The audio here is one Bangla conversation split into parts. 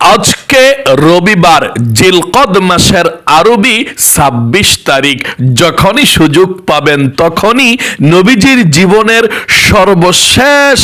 আজকে রবিবার জিলকদ মাসের আরবি ছাব্বিশ তারিখ। যখনই সুযোগ পাবেন তখনই নবীজির জীবনের সর্বশেষ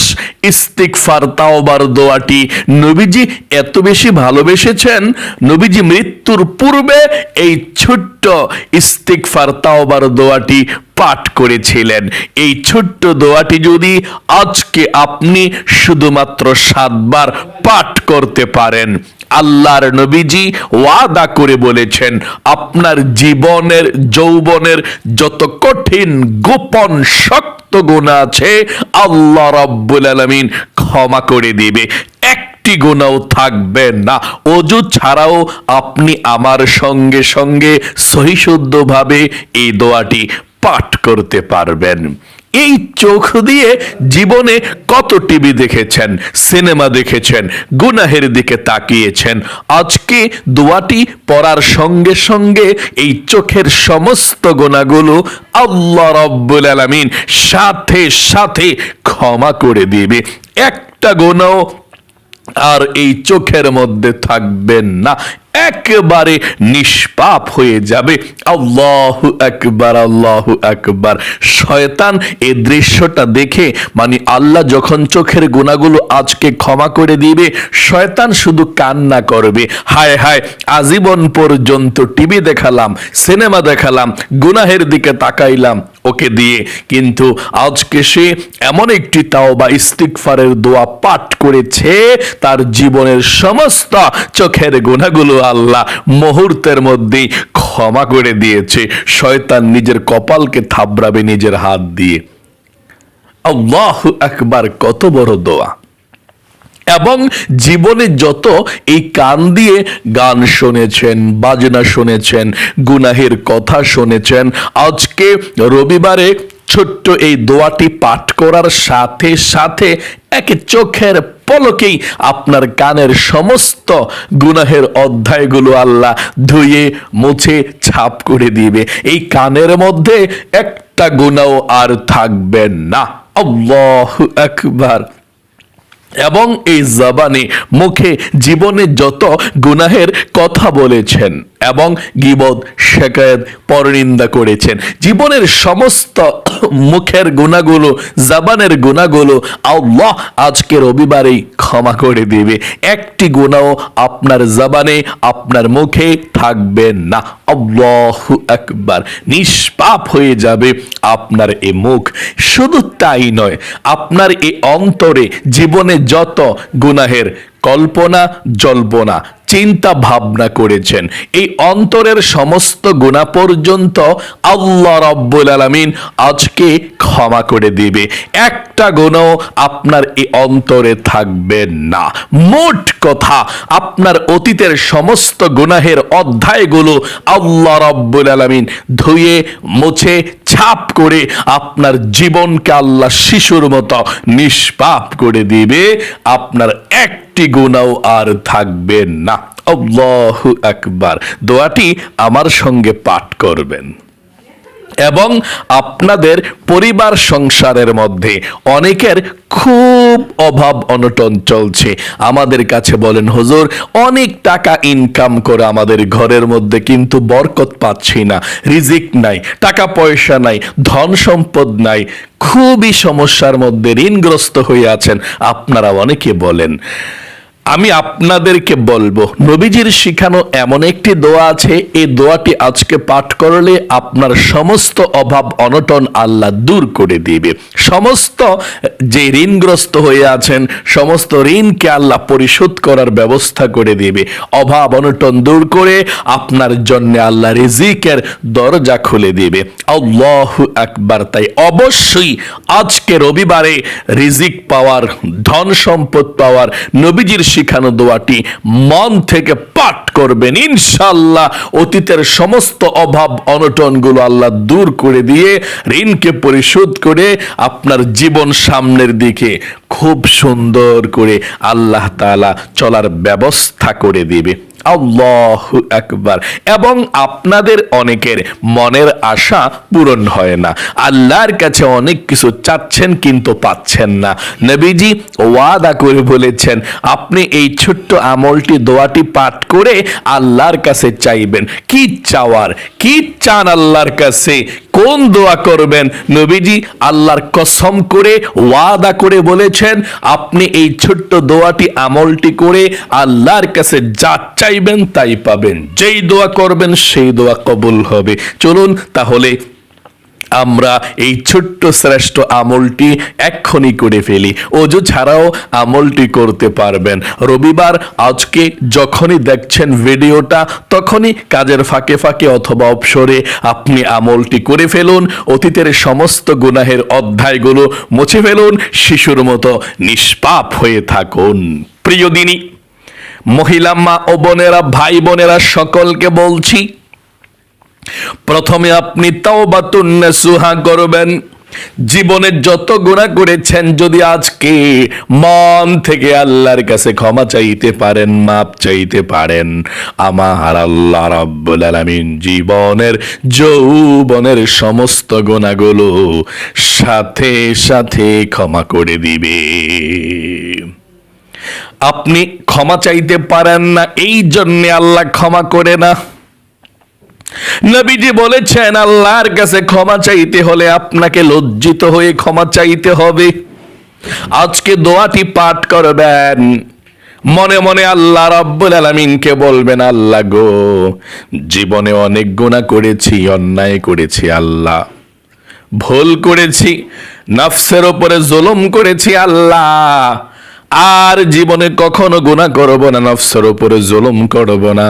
ইস্তিকফার তাওবার দোয়াটি। নবীজি এত বেশি ভালোবেসেছেন, নবীজি মৃত্যুর পূর্বে এই ছোট্ট ইস্তিকফার তাওবার দোয়াটি পাঠ করেছিলেন। এই ছোট্ট দোয়াটি যদি আজকে আপনি শুধুমাত্র সাতবার পাঠ করতে পারেন আল্লাহর নবীজি ওয়াদা করে বলেছেন, আপনার জীবনের, যৌবনের যত কঠিন, গোপন, শক্ত গুণ আছে, আল্লাহ রাব্বুল আলামিন ক্ষমা করে দিবে। একটি গুণাও থাকবে না। অজু ছাড়াও আপনি আমার সঙ্গে সঙ্গে সহিশুদ্ধভাবে এই দোয়াটি পাঠ করতে পারবেন। এই চোখ দিয়ে জীবনে কত টিভি দেখেছেন, সিনেমা দেখেছেন, গুনাহের দিকে তাকিয়েছেন, আজকে দোয়াটি পড়ার সঙ্গে সঙ্গে এই চোখের সমস্ত গোনাগুলো আল্লাহ রব্বুল আলামিন সাথে সাথে ক্ষমা করে দিবে। একটা গোনাও আর এই চোখের মধ্যে থাকবেন না। একেবারে নিষ্পাপ হয়ে যাবে। আল্লাহ একবার আল্লাহ একবার। শয়তান এই দৃশ্যটা দেখে মানে আল্লাহ যখন চোখের গুণাগুলো আজকে ক্ষমা করে দিবে, শয়তান শুধু কান্না করবে। হায় হায়, আজীবন পর্যন্ত টিভি দেখালাম, সিনেমা দেখালাম, গুনাহের দিকে তাকাইলাম ওকে দিয়ে। কিন্তু আজকে সে এমন একটি তাও বা ইস্তিকফারের দোয়া পাঠ করেছে, তার জীবনের সমস্ত চোখের গুণাগুলো আল্লাহ মুহূর্তের মধ্যেই ক্ষমা করে দিয়েছে। শয়তান নিজের কপালকে থাবড়াবে, নিজের হাত দিয়ে। আল্লাহ একবার কত বড় দোয়া। এবং জীবনে যত এই কান দিয়ে গান শুনেছেন, বাজনা শুনেছেন, গুনাহের কথা শুনেছেন, আজকে রবিবারে ছোট্ট এই দোয়াটি পাঠ করার সাথে সাথে এক চোখের পলকেই আপনার কানের সমস্ত গুনাহের অধ্যায়গুলো আল্লাহ ধুয়ে, মুছে, ছাপ করে দিবে। এই কানের মধ্যে একটা গুণাও আর থাকবে না। আল্লাহ একবার এবং এই জবানে মুখে জীবনে যত গুনাহের কথা বলেছেন এবং গিবদ শেখায়ত পরনিন্দা করেছেন, জীবনের সমস্ত মুখের গুণাগুলো জবানের গুণাগুলো আল্লাহ আজকে রবিবারেই ক্ষমা করে দেবে। একটি গুণাও আপনার জবানে, আপনার মুখে থাকবে না। আল্লাহ একবার নিষ্পাপ হয়ে যাবে আপনার এ মুখ। শুধু তাই নয়, আপনার এই অন্তরে জীবনে যত গুনাহের কল্পনা, জল্পনা, চিন্তা ভাবনা করেছেন, এই অন্তরের সমস্ত গুণা পর্যন্ত আল্লাহ রব্বুল আলামিন আজকে ক্ষমা করে দিবে। একটা গুণও আপনার এই অন্তরে থাকবে না। মোট কথা, আপনার অতীতের সমস্ত গুনাহের অধ্যায়গুলো আল্লাহ রব্বুল আলামিন ধুয়ে, মুছে ছাপ করে আপনার জীবনকে আল্লাহ শিশুর মতো নিষ্পাপ করে দিবে, আপনার একটি গুণাও আর থাকবে না। আল্লাহু আকবার। দোয়াটি আমার সঙ্গে পাঠ করবেন। এবং আপনাদের পরিবার সংসারের মধ্যে অনেকের খুব অভাব অনটন চলছে। আমাদের কাছে বলেন, হুজুর, অনেক টাকা ইনকাম করে আমাদের ঘরের মধ্যে কিন্তু বরকত পাচ্ছি না। রিজিক নাই, টাকা পয়সা নাই, ধন সম্পদ নাই। খুবই সমস্যার মধ্যে ঋণগ্রস্ত হয়ে আছেন। আপনারা অনেকে বলেন আমি আপনাদেরকে বলব, নবীজির শিখানো এমন একটি দোয়া আছে, এই দোয়াটি আজকে পাঠ করলে আপনার সমস্ত অভাব অনটন আল্লাহ দূর করে দিবে। সমস্ত যে ঋণগ্রস্ত হয়ে আছেন, সমস্ত ঋণকে আল্লাহ পরিশোধ করার ব্যবস্থা করে দিবে। অভাব অনটন দূর করে আপনার জন্য আল্লাহ রিজিকের দরজা খুলে দিবে। আল্লাহ একবার তাই অবশ্যই আজকে রবিবারে রিজিক পাওয়ার, ধন সম্পদ পাওয়ার, নবীজির শিখানো দোয়াটি মন থেকে পাঠ করবেন। ইনশাল্লাহ অতীতের সমস্ত অভাব, অনটনগুলো আল্লাহ দূর করে দিয়ে ঋণকে পরিশোধ করে আপনার জীবন সামনের দিকে খুব সুন্দর করে আল্লাহ তাআলা চলার ব্যবস্থা করে দিবে। আল্লাহ একবার এবং আপনাদের অনেকের মনের আশা পূরণ হয় না। আল্লাহর কাছে অনেক কিছু চাচ্ছেন কিন্তু পাচ্ছেন না। নবীজি ওয়াদা করে বলেছেন, আপনি এই ছোট্ট আমলটি, দোয়াটি পাঠ করে আল্লাহর কাছে চাইবেন। কি চাওয়ার? কি চান আল্লাহর কাছে? কোন দোয়া করবেন? নবীজি আল্লাহর কসম করে ওয়াদা করে বলেছেন, আপনি এই ছোট্ট দোয়াটি আমলটি করে আল্লাহর কাছে যা চাইবেন তাই পাবেন। যেই দোয়া করবেন সেই দোয়া কবুল হবে। চলুন তাহলে আমরা এই ছোট্ট শ্রেষ্ঠ আমলটি এক্ষুনি করে ফেলি। অজু ছাড়াও আমলটি করতে পারবেন। রবিবার আজকে যখনই দেখছেন ভিডিওটা, তখনই কাজের ফাঁকে ফাঁকে অথবা অবসরে আপনি আমলটি করে ফেলুন, অতীতের সমস্ত গুনাহের অধ্যায়গুলো মুছে ফেলুন, শিশুর মতো নিষ্পাপ হয়ে থাকুন। প্রিয় দিনী মহিলা মা ও বোনেরা, ভাই বোনেরা, সকলকে বলছি প্রথমে আপনি তাওবাতুন নাসুহা করবেন। জীবনে যত গুণা করেছেন, যদি আজকে মন থেকে আল্লাহর কাছে ক্ষমা চাইতে পারেন, মাপ চাইতে পারেন, আমার আল্লাহ রাব্বুল আলামিন জীবনের, যৌবনের সমস্ত গুণাগুলো সাথে সাথে ক্ষমা করে দিবে। আপনি ক্ষমা চাইতে পারেন না, এই জন্যে আল্লাহ ক্ষমা করে না। নবীজি বলেছেন, আল্লাহর কাছে ক্ষমা চাইতে হলে আপনাকে লজ্জিত হয়ে ক্ষমা চাইতে হবে। আজকে দোয়াটি পাঠ করবেন। মনে মনে আল্লাহ রাব্বুল আলামিনকে বলবেন, আল্লাহ গো, জীবনে অনেক গুনাহ করেছি, অন্যায় করেছি, আল্লাহ। ভুল করেছি, নফসের ওপরে জুলুম করেছি, আল্লাহ। আর জীবনে কখনো গুণা করব না, নফসের উপরে জুলুম করব না।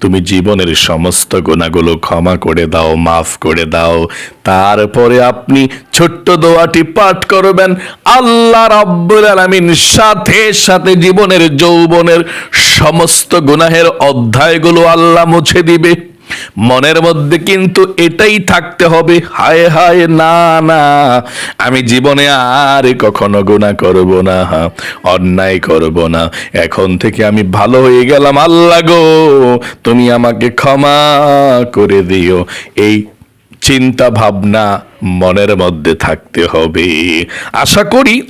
তুমি জীবনের সমস্ত গুণাগুলো ক্ষমা করে দাও, মাফ করে দাও। তারপরে আপনি ছোট্ট দোয়াটি পাঠ করবেন, আল্লাহ রাব্বুল আলামিন সাথে সাথে জীবনের যৌবনের সমস্ত গুনাহের অধ্যায়গুলো আল্লাহ মুছে দিবে। মনের মধ্যে কিন্তু এটাই থাকতে হবে। হায় হায়, না না, আমি জীবনে আর কখনো গুণা করব না, অন্যায় করব না। এখন থেকে আমি ভালো হয়ে গেলাম, আল্লাহ গো, তুমি আমাকে ক্ষমা করে দিও। এই চিন্তা ভাবনা মনের মধ্যে থাকতে হবে। আশা করি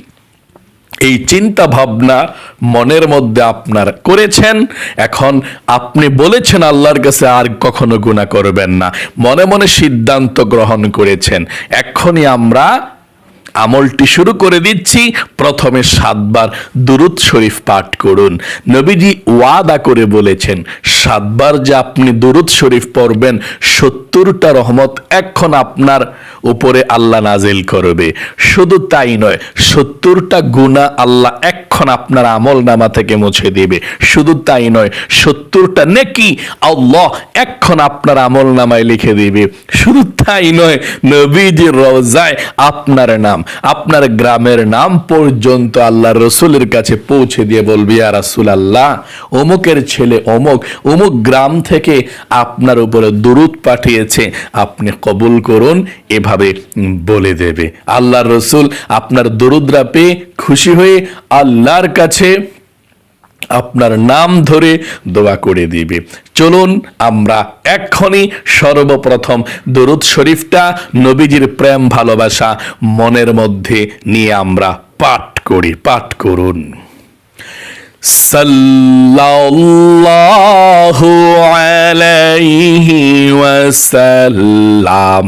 এই চিন্তা ভাবনা মনের মধ্যে আপনার করেছেন। এখন আপনি বলেছেন আল্লাহর কাছে আর কখনো গুণা করবেন না। মনে মনে সিদ্ধান্ত গ্রহণ করেছেন। এক্ষুনি আমরা আমলটি শুরু করে দিচ্ছি। প্রথমে সাতবার দুরুদ শরীফ পাঠ করুন। নবীজি ওয়াদা করে বলেছেন, সাতবার যে আপনি দুরুদ শরীফ পড়বেন, সত্তরটা রহমত এখন আপনার উপরে আল্লাহ নাজিল করবে। শুধু তাই নয়, সত্তরটা গুণা আল্লাহ এখন আপনার আমল নামা থেকে মুছে দেবে। শুধু তাই নয়, সত্তরটা নেকি আল্লাহ এখন আপনার আমল নামায় লিখে দিবে। শুধু তাই নয়, নবীজির রওজায় আপনার নাম, আপনার গ্রামের নাম পর্যন্ত আল্লাহ রসুলের কাছে পৌঁছে দিয়ে বলবি আর রাসুল আল্লাহ অমুকের ছেলে অমুক অমুক গ্রাম থেকে আপনার উপরে দুরুদ পাঠিয়েছে, আপনি কবুল করুন, এভাবে বলে দেবে। আল্লাহ রসুল আপনার দরুদরা পেয়ে খুশি হয়ে আল্লাহর কাছে আপনার নাম ধরে দোয়া করে দিবে। চলুন আমরা এক্ষুনি সর্বপ্রথম দরুদ শরীফটা নবীজির প্রেম ভালোবাসা মনের মধ্যে নিয়ে আমরা পাঠ করি। পাঠ করুন। সাল্লাল্লাহু আলাইহি ওয়াসাল্লাম।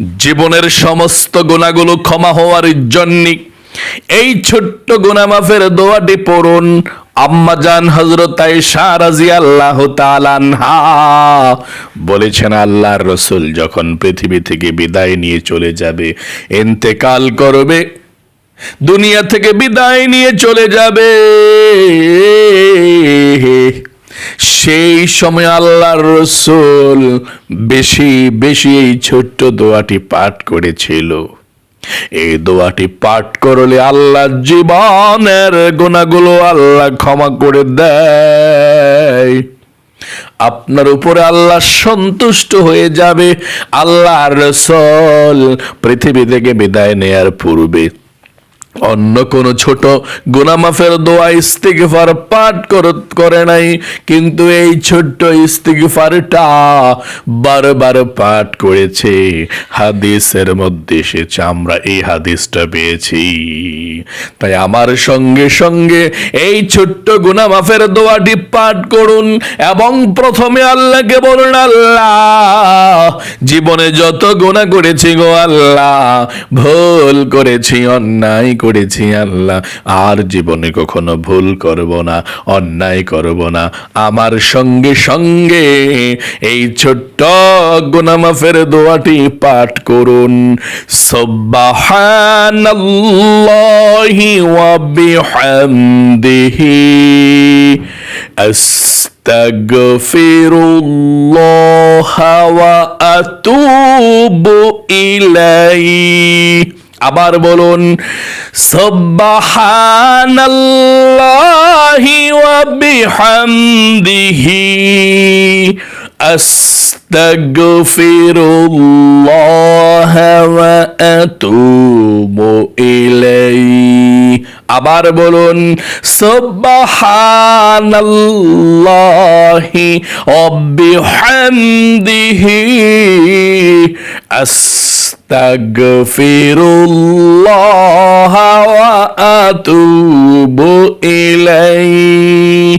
জীবনের সমস্ত গুণাগুলো ক্ষমা হওয়ার জন্য এই ছোট্ট গুণা মাফের দোয়াটি পড়ুন। আম্মা জান হজরত আয়েশা রাদিয়াল্লাহু আনহা বলেছেন, আল্লাহর রসুল যখন পৃথিবী থেকে বিদায় নিয়ে চলে যাবে, ইন্তেকাল করবে, দুনিয়া থেকে বিদায় নিয়ে চলে যাবে। সেই সময় আল্লাহর রসুল বেশি বেশি এই ছোট্ট দোয়াটি পাঠ করেছিল। এই দোয়াটি পাঠ করলে আল্লাহ জীবনের গোনাগুলো আল্লাহ ক্ষমা করে দেয়। আপনার উপরে আল্লাহ সন্তুষ্ট হয়ে যাবে। আল্লাহর রসল পৃথিবী থেকে বিদায় নেয়ার পূর্বে অন্য কোন ছোট গুনামাফের দোয়া ইস্তিগফার পাঠ করে নাই, কিন্তু এই ছোট্ট ইস্তিগফারটা বারবার পাঠ করেছে। হাদিসের মধ্যে এসেছে, আমরা এই হাদিসটা পেয়েছি। তাই আমার সঙ্গে সঙ্গে এই ছোট্ট গুনামাফের দোয়াটি পাঠ করুন এবং প্রথমে আল্লাহকে বলুন, আল্লাহ, জীবনে যত গুণা করেছি গো আল্লাহ, ভুল করেছি, অন্যায় করেছি আল্লাহ। আর জীবনে কখনো ভুল করব না, অন্যায় করব না। আমার সঙ্গে সঙ্গে এই ছোট্ট গুনামাফের দোয়াটি পাঠ করুন। সব্বাহানাল্লাহি ওয়া বিহামদিহি। আস্তাগফিরুল্লাহ ওয়া আবার বলুন সুবহানাল্লাহি ওয়া বিহামদিহি আস্তাগফিরুল্লাহ ওয়া আতুবু ইলাইহি। আবার বলুন সুবহানাল্লাহি ওয়া বিহামদিহি আস্তাগফিরুল্লাহ ওয়া আতুবু ইলাইহি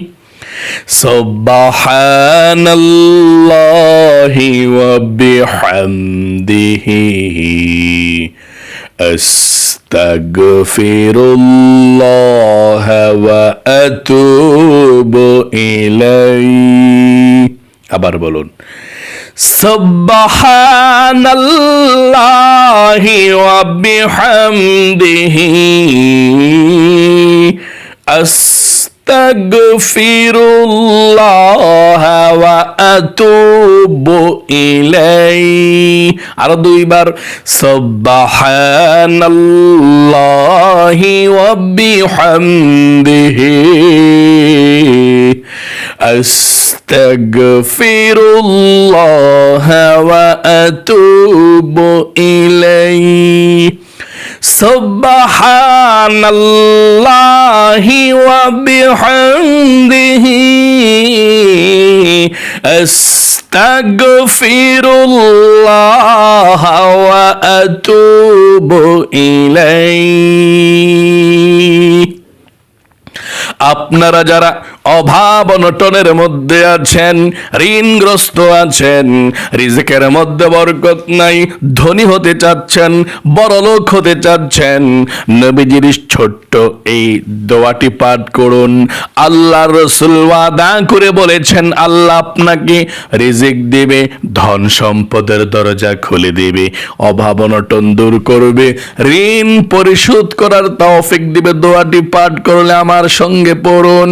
سبحان الله وبحمده أستغفر الله وأتوب إليه আবার বলুন سبحان الله وبحمده أستغفر الله وأتوب إليه আরো দুইবার سبحان الله وبحمده أستغفر الله وأتوب إليه سبحان الله وبحمده أستغفر الله وأتوب إليه আপনারা যারা অভাব অনটনের মধ্যে আছেন, ঋণগ্রস্ত আছেন, রিজিকের মধ্যে বরকত নাই, ধনী হতে চাচ্ছেন, বড় লোক হতে চাচ্ছেন। নবীজির ছোট্ট এই দোয়াটি পাঠ করুন। আল্লাহ রসুল ওয়াদা করে বলেছেন, আল্লাহ আপনাকে রিজিক দিবে, ধন সম্পদের দরজা খুলে দিবে অভাব অনটন দূর করবে, ঋণ পরিশোধ করার তৌফিক দিবে। দোয়াটি পাঠ করলে আমার সঙ্গে পড়ুন।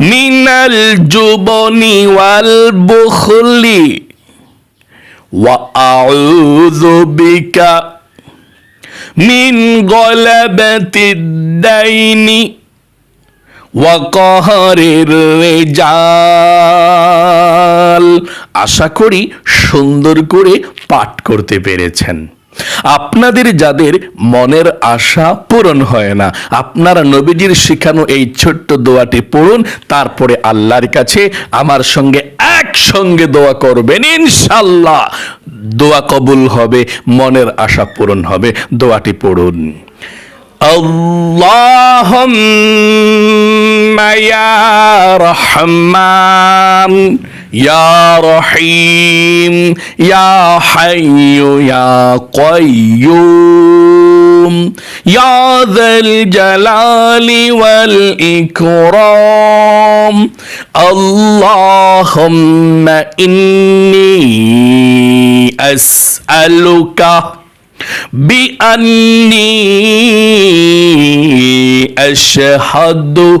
মিনাল জুবনি ওয়াল বুখলি ওয়া আউযু বিকা মিন গলাবাতি দাইনি ওয়াকহরের রিজাল। আশা করি সুন্দর করে পাঠ করতে পেরেছেন। আপনাদের যাদের মনের আশা পূরণ হয় না আপনারা নবীজির শিখানো এই ছোট্ট দোয়াটি পড়ুন তারপরে আল্লাহর কাছে আমার সঙ্গে একসঙ্গে দোয়া করবেন ইনশাল্লাহ দোয়া কবুল হবে মনের আশা পূরণ হবে দোয়াটি পড়ুন اللهم يا رحمن يا رحيم يا حي يا قيوم يا ذا الجلال والإكرام. اللهم إني أسألك بأني أشهد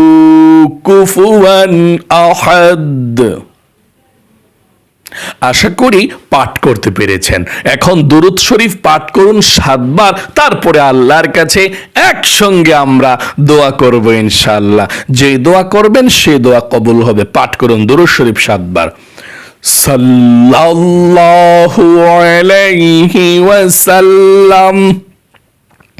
কুফুয়ান আহাদ। আশা করি পাঠ করতে পেরেছেন। এখন দুরুদ শরীফ পাঠ করুন সাতবার, তারপরে আল্লাহর কাছে একসঙ্গে আমরা দোয়া করব ইনশাল্লাহ যে দোয়া করবেন, সে দোয়া কবুল হবে। পাঠ করুন দুরুদ শরীফ সাতবার। সাল্লাল্লাহু আলাইহি ওয়াসাল্লাম।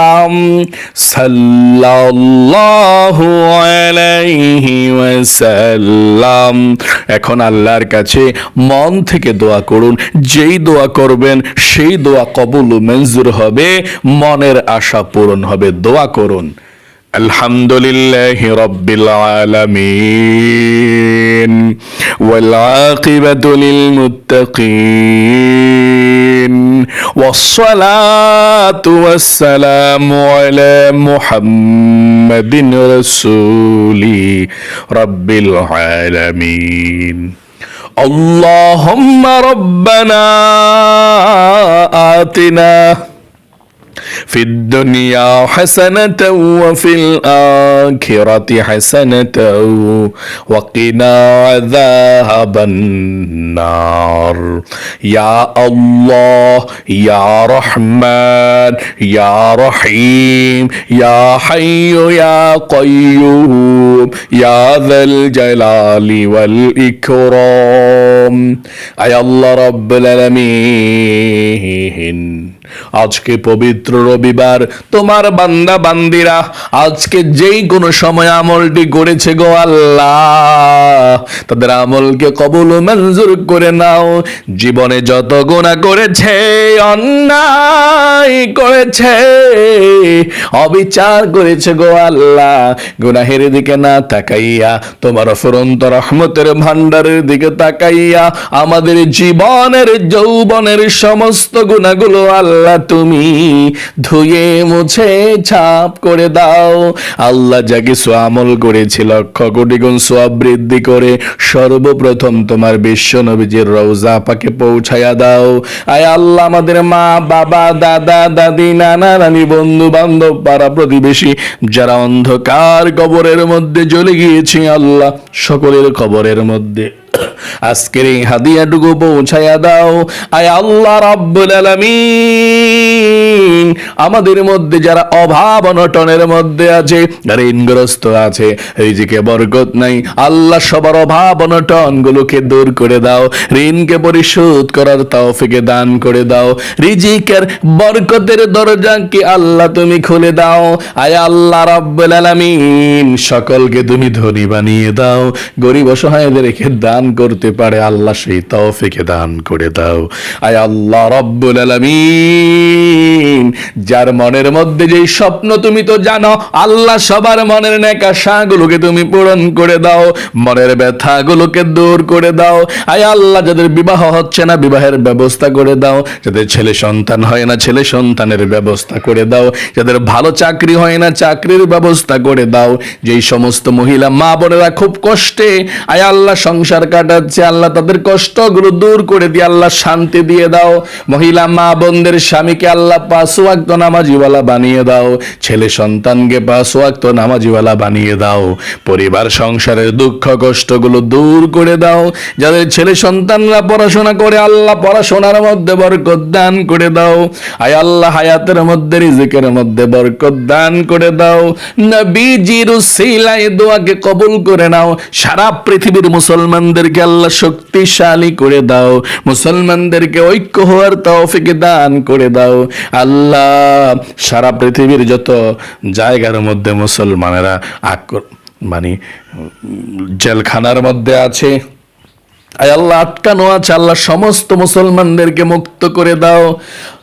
ওয়াসাল্লাম সাল্লাল্লাহু আলাইহি ওয়াসাল্লাম। এখন আল্লাহর কাছে মন থেকে দোয়া করুন। যেই দোয়া করবেন, সেই দোয়া কবুল মঞ্জুর হবে। মনের আশা পূরণ হবে। দোয়া করুন। الحمد لله رب العالمين والعاقبة للمتقين والصلاة والسلام على محمد رسول رب العالمين. اللهم ربنا آتنا في الدنيا حسنة وفي الآخرة حسنة وقنا عذاب النار. يا الله يا رحمن يا رحيم يا حي يا قيوم يا ذا الجلال والإكرام. أي الله رب العالمين. আজকে পবিত্র রবিবার। তোমার বান্দা, বান্দিরা, আজকে যেই কোনো সময় আমলটি করেছে গো আল্লাহ, তাদের আমলকে কবুল মঞ্জুর করে নাও। জীবনে যত গুণা করেছে, অন্যায় করেছে, অবিচার করেছে গো আল্লাহ, গুনাহের দিকে না তাকাইয়া, তোমার ফুরন্ত রহমতের ভান্ডারের দিকে তাকাইয়া, আমাদের জীবনের, যৌবনের সমস্ত গুণাগুলো আল্লাহ তুমি ধুয়ে, মুছে, ছাপ করে দাও। আল্লাহ যা কিছু আমল করেছি, লক্ষ কোটি গুণ সোয়াব বৃদ্ধি করে সর্বপ্রথম তোমার বিশ্ব নবীজির রওজা পাকে পৌঁছায়া দাও। আয় আল্লাহ, আমাদের মা, বাবা, দাদা, দাদি, নানা, নানি বন্ধু বান্ধব পাড়া প্রতিবেশী, যারা অন্ধকার কবরের মধ্যে জ্বলে গিয়েছে আল্লাহ, সকলের কবরের মধ্যে। আজকের এই হাদিয়াটুকু পৌঁছায়া দাও। আয় আল্লাহ রাব্বুল আলামিন। আমাদের মধ্যে যারা অভাব অনটনের মধ্যে আছে ঋণগ্রস্ত আছে, রিজিকে বরকত নাই, আল্লাহ সবার অভাব অনটন গুলোকে দূর করে দাও, ঋণকে পরিশোধ করার তৌফিকে দান করে দাও, রিজিকের বরকতের দরজাকে আল্লাহ তুমি খুলে দাও, আয় আল্লাহ রাব্বুল আলামিন, সকলকে তুমি ধনী বানিয়ে দাও, গরিব অসহায়দের অসহায়দেরকে দান করতে পারে আল্লাহ সেই তৌফিকে দান করে দাও, আয় আল্লাহ রব্বুল আলামিন যার মনের মধ্যে যেই স্বপ্ন তুমি তো জানো, আল্লাহ সবার মনের নেকাশাগুলোকে তুমি পূরণ করে দাও, মনের ব্যথাগুলোকে দূর করে দাও। আয় আল্লাহ, যাদের বিবাহ হচ্ছে না, বিবাহের ব্যবস্থা করে দাও। যাদের ছেলে সন্তান হয় না, ছেলে সন্তানের ব্যবস্থা করে দাও। যাদের ভালো চাকরি হয় না, চাকরির ব্যবস্থা করে দাও। যেই সমস্ত মহিলা মা বোনেরা খুব কষ্টে, আয় আল্লাহ, সংসার কাটাচ্ছে, আল্লাহ তাদের কষ্টগুলো দূর করে দিয়ে আল্লাহ শান্তি দিয়ে দাও। মহিলা মা বোনদের স্বামীকে আল্লাহ পাঁচ নামাজিওয়ালা বানিয়ে দাও। ছেলে সন্তানকে পাঁচ ওয়াক্ত নামাজিওয়ালা বানিয়ে দাও। পরিবার, সংসারের দুঃখ, কষ্টগুলো দূর করে দাও। যাদের ছেলে সন্তানরা পড়াশোনা করে, আল্লাহ পড়াশোনার মধ্যে বরকত দান করে দাও। আয় আল্লাহ হায়াতের মধ্যে, রিজিকের মধ্যে বরকত দান করে দাও। নবীজির উসিলায় দোয়াকে কবুল করে নাও। সারা পৃথিবীর মুসলমানদেরকে আল্লাহ শক্তিশালী করে দাও। মুসলমানদেরকে ঐক্য হওয়ার তৌফিক দান করে দাও। আল্লাহ সারা পৃথিবীর যত জায়গার মধ্যে মুসলমানেরা আক্র মানে জেলখানার মধ্যে আছে আয় আল্লাহ, আটকানো আছে। আল্লাহ সমস্ত মুসলমানদেরকে মুক্ত করে দাও।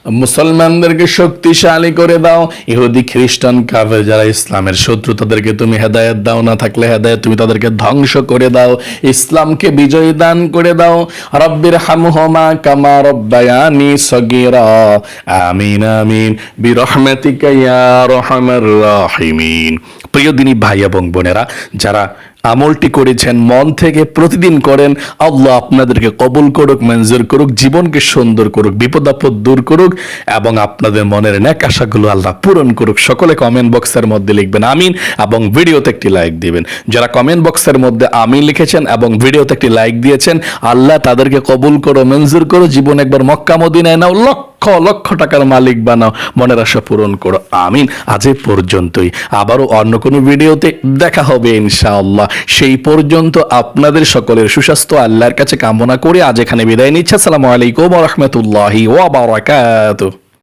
মুসলমানদেরকে শক্তিশালী করে দাও। ইহুদি, খ্রিস্টান, কাফের যারা ইসলামের শত্রু, তাদেরকে তুমি হেদায়েত দাও। না থাকলে হেদায়েত তুমি তাদেরকে ধ্বংস করে দাও। ইসলামকে বিজয় দান করে দাও। রব্বির হামহমা কামা রব্বায়ানি সগীরা। আমিন আমিন। বিরহমাতিকা ইয়া রহমার রাহিমিন। প্রিয় দিনী ভাই এবং বোনেরা, যারা আমলটি করেছেন, মন থেকে প্রতিদিন করেন, আল্লাহ আপনাদেরকে কবুল করুক, মঞ্জুর করুক, জীবনকে সুন্দর করুক বিপদ আপদ দূর করুক এবং আপনাদের মনের ন্যাক আশাগুলো আল্লাহ পূরণ করুক। সকলে কমেন্ট বক্সের মধ্যে লিখবেন, আমিন এবং ভিডিওতে একটি লাইক দিবেন। যারা কমেন্ট বক্সের মধ্যে আমিন লিখেছেন এবং ভিডিওতে একটি লাইক দিয়েছেন, আল্লাহ তাদেরকে কবুল করো, মঞ্জুর করো। জীবন একবার মক্কা, মদিনায় নাও, লক্ষ লক্ষ লক্ষ টাকার মালিক বানাও, মনের আশা পূরণ করো। আমিন। আজ পর্যন্তই। আবারও অন্য কোনো ভিডিওতে দেখা হবে ইনশাআল্লাহ। সেই পর্যন্ত আপনাদের সকলের সুস্বাস্থ্য, আল্লাহর কাছে কামনা করে আজ এখানে বিদায় নিচ্ছে। আসসালামু আলাইকুম রহমতুল্লাহি ওয়া বারাকাতুহু।